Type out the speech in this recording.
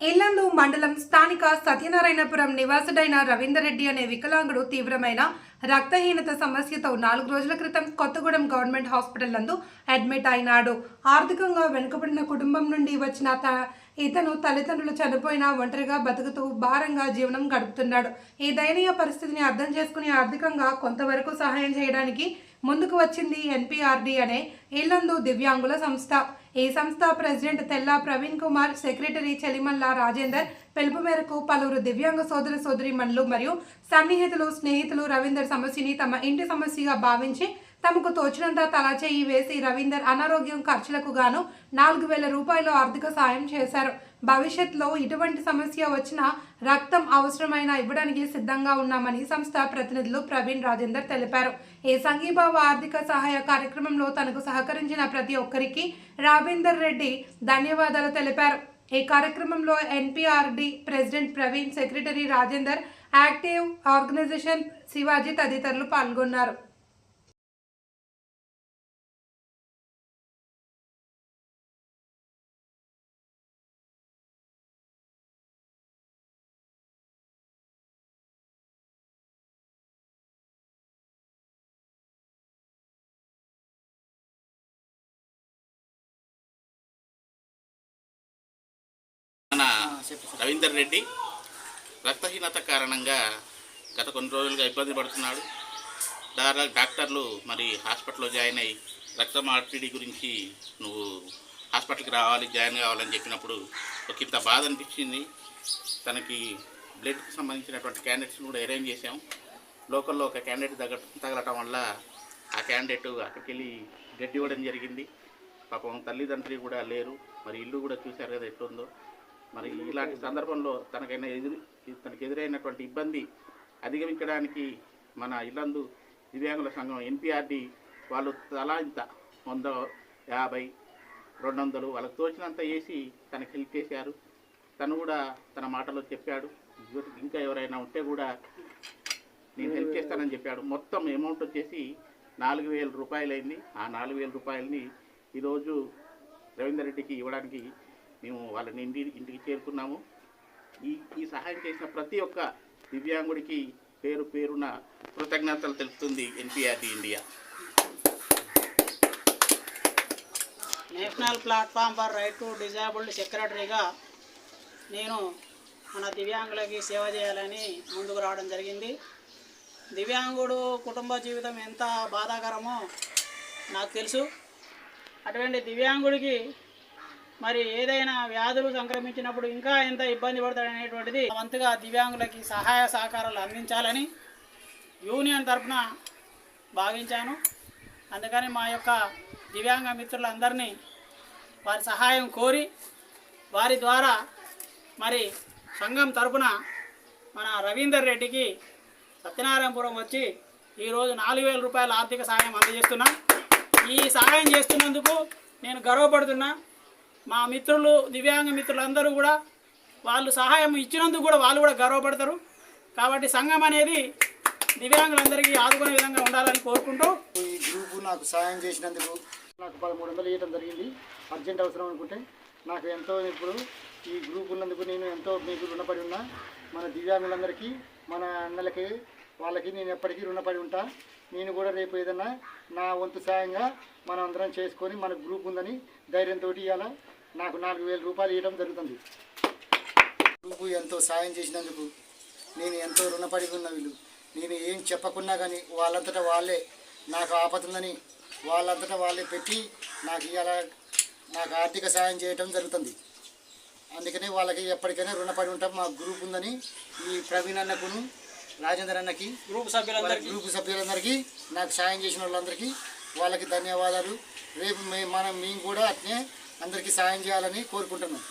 ఇల్లందు మండలం స్థానిక సత్యనారాయణపురం నివాసుడైన రవీందర్ రెడ్డి అనే వికలాంగుడు తీవ్రమైన రక్తహీనత సమస్యతో నాలుగు రోజుల క్రితం కొత్తగూడెం గవర్నమెంట్ హాస్పిటల్ నందు అడ్మిట్ అయినాడు. ఆర్థికంగా వెనుకబడిన కుటుంబం నుండి వచ్చిన త ఇతను తల్లిదండ్రులు చనిపోయిన ఒంటరిగా బతుకుతూ భారంగా జీవనం గడుపుతున్నాడు. ఈ దయనీయ పరిస్థితిని అర్థం చేసుకుని ఆర్థికంగా కొంతవరకు సహాయం చేయడానికి ముందుకు వచ్చింది ఎన్పిఆర్డి అనే ఇల్లందు దివ్యాంగుల సంస్థ. ఈ సంస్థ ప్రెసిడెంట్ తెల్లా ప్రవీణ్ కుమార్ సెక్రటరీ చెలిమల్ల రాజేందర్ పిలుపు మేరకు పలువురు దివ్యాంగ సోదర సోదరిమణులు మరియు సన్నిహితులు స్నేహితులు రవీందర్ సమస్యని తమ ఇంటి సమస్యగా భావించి తమకు తోచినంత తలా చేయి వేసి రవీందర్ అనారోగ్యం ఖర్చులకు గాను నాలుగు వేల రూపాయలు ఆర్థిక సాయం చేశారు. భవిష్యత్తులో ఇటువంటి సమస్య వచ్చినా రక్తం అవసరమైన ఇవ్వడానికి సిద్ధంగా ఉన్నామని సంస్థ ప్రతినిధులు ప్రవీణ్ రాజేందర్ తెలిపారు. ఈ సంఘీభావ ఆర్థిక సహాయ కార్యక్రమంలో తనకు సహకరించిన ప్రతి ఒక్కరికి రావీందర్ రెడ్డి ధన్యవాదాలు తెలిపారు. ఈ కార్యక్రమంలో NPRD president Praveen secretary Rajender active organisation Shivaji తదితరులు పాల్గొన్నారు. మన రవీందర్ రెడ్డి రక్తహీనత కారణంగా గత కొన్ని రోజులుగా ఇబ్బంది పడుతున్నాడు. డాక్టర్లు మరి హాస్పిటల్లో జాయిన్ అయ్యి రక్త మార్పిడి గురించి నువ్వు హాస్పిటల్కి రావాలి జాయిన్ కావాలని చెప్పినప్పుడు ఒక ఇంత బాధ అనిపించింది. తనకి బ్లడ్కి సంబంధించినటువంటి క్యాండిడేట్స్ని కూడా అరేంజ్ చేసాం లోకల్లో ఒక క్యాండిడేట్ తగ తగలటం వల్ల ఆ క్యాండిడేట్ అక్కడికి వెళ్ళి గడ్డి ఇవ్వడం జరిగింది. పాపం తల్లిదండ్రులు కూడా లేరు. మరి ఇల్లు కూడా చూశారు కదా ఎట్లుందో. మరి ఇలాంటి సందర్భంలో తనకైనా ఎదురు తనకు ఎదురైనటువంటి ఇబ్బంది అధిగమించడానికి మన ఇల్లందు దివ్యాంగుల సంఘం ఎన్పిఆర్డి వాళ్ళు తలా ఇంత వంద యాభై రెండు వందలు వాళ్ళకి తోచినంత వేసి తనకి హెల్ప్ చేశారు. తను కూడా తన మాటలో చెప్పాడు. ఇంకా ఎవరైనా ఉంటే కూడా నేను హెల్ప్ చేస్తానని చెప్పాడు. మొత్తం అమౌంట్ వచ్చేసి నాలుగు వేల రూపాయలు అయింది ఆ నాలుగు వేల రూపాయలని ఈరోజు రవీందర్ రెడ్డికి ఇవ్వడానికి మేము వాళ్ళని ఇంటి ఇంటికి చేరుకున్నాము. ఈ ఈ సహాయం చేసిన ప్రతి ఒక్క దివ్యాంగుడికి పేరు పేరున కృతజ్ఞతలు తెలుపుతుంది NPRD India. National platform for right to disabled సెక్రటరీగా నేను మన దివ్యాంగులకి సేవ చేయాలని ముందుకు రావడం జరిగింది. దివ్యాంగుడు కుటుంబ జీవితం ఎంత బాధాకరమో నాకు తెలుసు. అటువంటి దివ్యాంగుడికి మరి ఏదైనా వ్యాధులు సంక్రమించినప్పుడు ఇంకా ఎంత ఇబ్బంది పడతాడనేటువంటిది వంతుగా దివ్యాంగులకి సహాయ సహకారాలు అందించాలని యూనియన్ తరఫున భావించాను. అందుకని మా యొక్క దివ్యాంగ మిత్రులందరినీ వారి సహాయం కోరి వారి ద్వారా మరి సంఘం తరపున మన రవీందర్ రెడ్డికి సత్యనారాయణపురం వచ్చి ఈరోజు నాలుగు వేల రూపాయల ఆర్థిక సహాయం అందజేస్తున్నాం. ఈ సహాయం చేస్తున్నందుకు నేను గర్వపడుతున్నా. మా మిత్రులు దివ్యాంగ మిత్రులందరూ కూడా వాళ్ళు సహాయం ఇచ్చినందుకు కూడా వాళ్ళు కూడా గర్వపడతారు. కాబట్టి సంఘం అనేది దివ్యాంగులందరికీ ఆదుకునే విధంగా ఉండాలని కోరుకుంటూ ఈ గ్రూపు నాకు సహాయం చేసినందుకు నాకు పదమూడు వందలు ఇవ్వడం జరిగింది. అర్జెంట్ అవసరం అనుకుంటే నాకు ఎంతో ఇప్పుడు ఈ గ్రూప్ ఉన్నందుకు నేను ఎంతో మీకు రుణపడి ఉన్నా. మన దివ్యాంగులందరికీ మన అన్నలకి వాళ్ళకి నేను ఎప్పటికీ రుణపడి ఉంటా. నేను కూడా రేపు ఏదన్నా నా వంతు సాయంగా మనం అందరం చేసుకొని మన గ్రూప్ ఉందని ధైర్యంతో ఇవాళ నాకు నాలుగు వేల రూపాయలు ఇవ్వడం జరుగుతుంది. గ్రూపు ఎంతో సాయం చేసినందుకు నేను ఎంతో రుణపడి ఉన్న వీళ్ళు. నేను ఏం చెప్పకున్నా కానీ వాళ్ళంతటా వాళ్ళే నాకు ఆపతుందని వాళ్ళంతటా వాళ్ళే పెట్టి నాకు ఇవాళ నాకు ఆర్థిక సాయం చేయటం జరుగుతుంది. అందుకని వాళ్ళకి ఎప్పటికైనా రుణపడి ఉంటాం. మా గ్రూప్ ఉందని ఈ ప్రవీణ్ అన్నకును రాజేందర్ అన్నకి గ్రూప్ సభ్యులందరికీ. గ్రూప్ సభ్యులందరికీ నాకు సాయం చేసిన వాళ్ళందరికీ వాళ్ళకి ధన్యవాదాలు. రేపు మే మనం మేము కూడా అట్నే అందరికీ సాయం చేయాలని కోరుకుంటున్నాం.